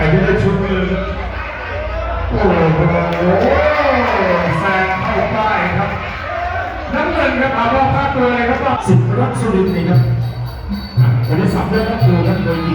แต่ยุทธชุดนี้โอ้โหแซงเข้าใต้ครับน้ำเงินครับเอารอบค่าตัวเลยครับสิบรักสุรินทร์นี่ครับวันนี้สามเรื่องค่าตัวครับโดยที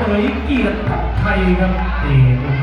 ก็เพชรดอกเปยเกียรติไทยครับนี่หนุ่ม